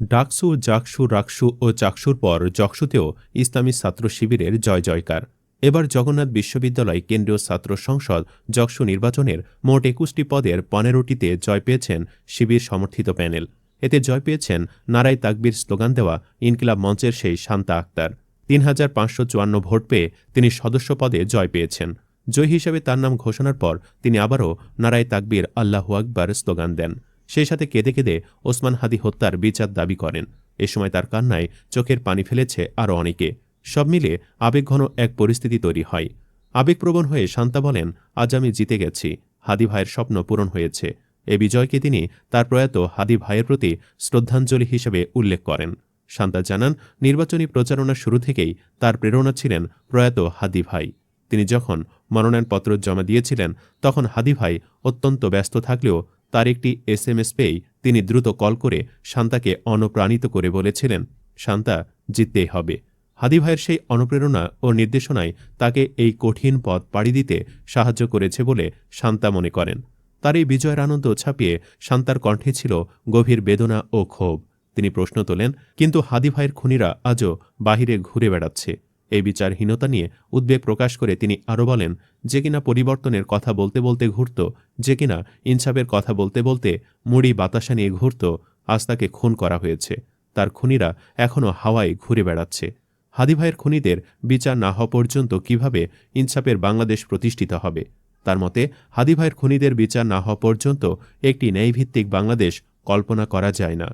ডাকসু, জাকসু, রাকসু ও চাকসুর পর জকসুতেও ইসলামী ছাত্র শিবিরের জয় জয়কার। এবার জগন্নাথ বিশ্ববিদ্যালয় কেন্দ্রীয় ছাত্র সংসদ জকসু নির্বাচনের মোট একুশটি পদের পনেরোটিতে জয় পেয়েছেন শিবির সমর্থিত প্যানেল। এতে জয় পেয়েছেন নারাই তাকবির স্লোগান দেওয়া ইনকিলাব মঞ্চের সেই শান্তা আক্তার। তিন হাজার পাঁচশো চুয়ান্ন ভোট পেয়ে তিনি সদস্য পদে জয় পেয়েছেন। জয় হিসেবে তার নাম ঘোষণার পর তিনি আবারও নারায় তাকবীর আল্লাহু আকবার স্লোগান দেন। সেই সাথে কেঁদে কেঁদে ওসমান হাদি হত্যার বিচার দাবি করেন। এ সময় তার কান্নায় চোখের পানি ফেলেছে আরও অনেকে। সব মিলে আবেগঘন এক পরিস্থিতি তৈরি হয়। আবেগপ্রবণ হয়ে শান্তা বলেন, আজ আমি জিতে গেছি। হাদি ভাইয়ের স্বপ্ন পূরণ হয়েছে। এ বিজয়কে তিনি তার প্রয়াত হাদি ভাইয়ের প্রতি শ্রদ্ধাঞ্জলি হিসেবে উল্লেখ করেন। শান্তা জানান, নির্বাচনী প্রচারণা শুরু থেকেই তার প্রেরণা ছিলেন প্রয়াত হাদি ভাই। তিনি যখন মনোনয়নপত্র জমা দিয়েছিলেন, তখন হাদি ভাই অত্যন্ত ব্যস্ত থাকলেও তার একটি এস এম এস পেয়েই তিনি দ্রুত কল করে শান্তাকে অনুপ্রাণিত করে বলেছিলেন, শান্তা জিততেই হবে। হাদি ভাইয়ের সেই অনুপ্রেরণা ও নির্দেশনায় তাকে এই কঠিন পথ পাড়ি দিতে সাহায্য করেছে বলে শান্তা মনে করেন। তার এই বিজয়ের আনন্দ ছাপিয়ে শান্তার কণ্ঠে ছিল গভীর বেদনা ও ক্ষোভ। তিনি প্রশ্ন তোলেন, কিন্তু হাদি ভাইয়ের খুনিরা আজও বাহিরে ঘুরে বেড়াচ্ছে। এই বিচারহীনতা নিয়ে উদ্বেগ প্রকাশ করে তিনি আরও বলেন, যে কিনা পরিবর্তনের কথা বলতে বলতে ঘুরত, যে কিনা ইনসাফের কথা বলতে বলতে মুড়ি বাতাসা নিয়ে ঘুরত, আজ তাকে খুন করা হয়েছে। তার খুনিরা এখনও হাওয়ায় ঘুরে বেড়াচ্ছে। হাদি ভাইয়ের খুনিদের বিচার না হওয়া পর্যন্ত কীভাবে ইনসাফের বাংলাদেশ প্রতিষ্ঠিত হবে? তার মতে, হাদি ভাইয়ের খুনিদের বিচার না হওয়া পর্যন্ত একটি ন্যায়ভিত্তিক বাংলাদেশ কল্পনা করা যায় না।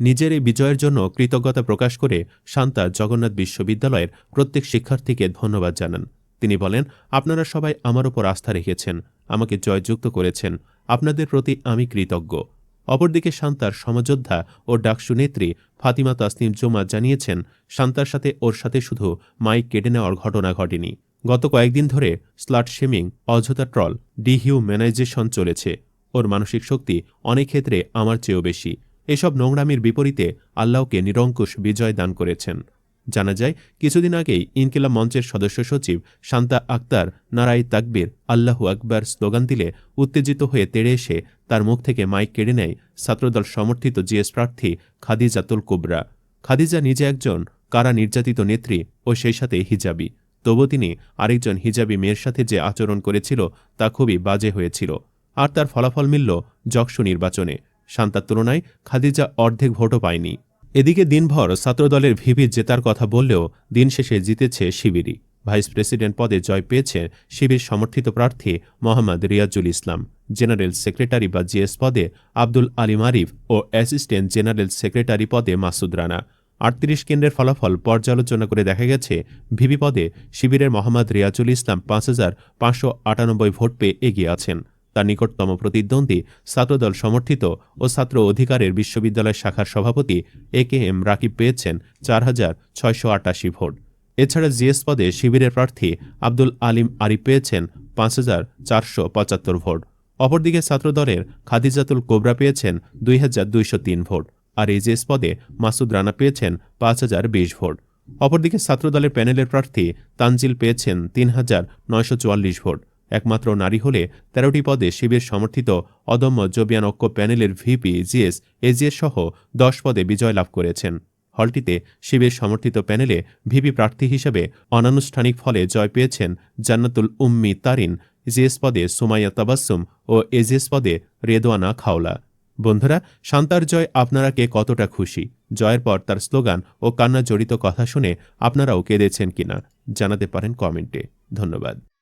নিজের এই বিজয়ের জন্য কৃতজ্ঞতা প্রকাশ করে শান্তা জগন্নাথ বিশ্ববিদ্যালয়ের প্রত্যেক শিক্ষার্থীকে ধন্যবাদ জানান। তিনি বলেন, আপনারা সবাই আমার ওপর আস্থা রেখেছেন, আমাকে জয়যুক্ত করেছেন। আপনাদের প্রতি আমি কৃতজ্ঞ। অপরদিকে শান্তার সমযোদ্ধা ও ডাকসু নেত্রী ফাতিমা তাসনিম জোমা জানিয়েছেন, শান্তার সাথে ওর সাথে শুধু মাইক কেটে নেওয়ার ঘটনা ঘটেনি। গত কয়েকদিন ধরে স্লাট শেমিং, অযথা ট্রল, ডিহিউম্যানাইজেশন চলেছে। ওর মানসিক শক্তি অনেক ক্ষেত্রে আমার চেয়েও বেশি। এসব নোংরামির বিপরীতে আল্লাহকে নিরঙ্কুশ বিজয় দান করেছেন। জানা যায়, কিছুদিন আগেই ইনকিলাব মঞ্চের সদস্য সচিব শান্তা আক্তার নারাই তাকবির আল্লাহু আকবর স্লোগান দিলে উত্তেজিত হয়ে তেড়ে এসে তার মুখ থেকে মাইক কেড়ে নেয় ছাত্রদল সমর্থিত জিএস প্রার্থী খাদিজাতুল কুবরা। খাদিজা নিজে একজন কারা নির্যাতিত নেত্রী ও সেই সাথে হিজাবি। তবু তিনি আরেকজন হিজাবি মেয়ের সাথে যে আচরণ করেছিল তা খুবই বাজে হয়েছিল। আর তার ফলাফল মিলল যক্ষু নির্বাচনে। শান্তার তুলনায় খাদিজা অর্ধেক ভোটও পায়নি। এদিকে দিনভর ছাত্রদলের ভিপি জেতার কথা বললেও দিন শেষে জিতেছে শিবিরই। ভাইস প্রেসিডেন্ট পদে জয় পেয়েছে শিবির সমর্থিত প্রার্থী মোহাম্মদ রিয়াজুল ইসলাম। জেনারেল সেক্রেটারি বা জিএস পদে আব্দুল আলিম আরিফ ও অ্যাসিস্ট্যান্ট জেনারেল সেক্রেটারি পদে মাসুদ রানা। আটত্রিশ কেন্দ্রের ফলাফল পর্যালোচনা করে দেখা গেছে ভিপি পদে শিবিরের মোহাম্মদ রিয়াজুল ইসলাম পাঁচ হাজার পাঁচশো আটানব্বই ভোট পেয়ে এগিয়ে আছেন। তার নিকটতম প্রতিদ্বন্দ্বী ছাত্রদল সমর্থিত ও ছাত্র অধিকারের বিশ্ববিদ্যালয় শাখার সভাপতি এ কে এম রাকিব পেয়েছেন চার হাজার ছয়শো আটাশি ভোট। এছাড়া জিএস পদে শিবিরের প্রার্থী আব্দুল আলিম আরিফ পেয়েছেন পাঁচ হাজার চারশো পঁচাত্তর ভোট। অপরদিকে ছাত্রদলের খাদিজাতুল কোবরা পেয়েছেন দুই হাজার দুইশো তিন ভোট আর এই জিএস পদে মাসুদ রানা পেয়েছেন পাঁচ হাজার বিশ ভোট। অপরদিকে ছাত্রদলের প্যানেলের প্রার্থী তানজিল পেয়েছেন তিন হাজার নয়শো চুয়াল্লিশ ভোট। একমাত্র নারী হলে তেরোটি পদে শিবির সমর্থিত অদম্য জবিয়ান ঐক্য প্যানেলের ভিপি জিএস এজিএস সহ দশ পদে বিজয় লাভ করেছেন। হলটিতে শিবির সমর্থিত প্যানেলে ভিপি প্রার্থী হিসেবে অনানুষ্ঠানিক ফলে জয় পেয়েছেন জান্নাতুল উম্মি তারিন, জিএস পদে সুমাইয়া তাবাসুম ও এজিএস পদে রেদোয়ানা খাওলা। বন্ধুরা, শান্তার জয় আপনারা কে কতটা খুশি? জয়ের পর তার স্লোগান ও কান্না জড়িত কথা শুনে আপনারাও কেঁদেছেন কিনা? জানাতে পারেন কমেন্টে। ধন্যবাদ।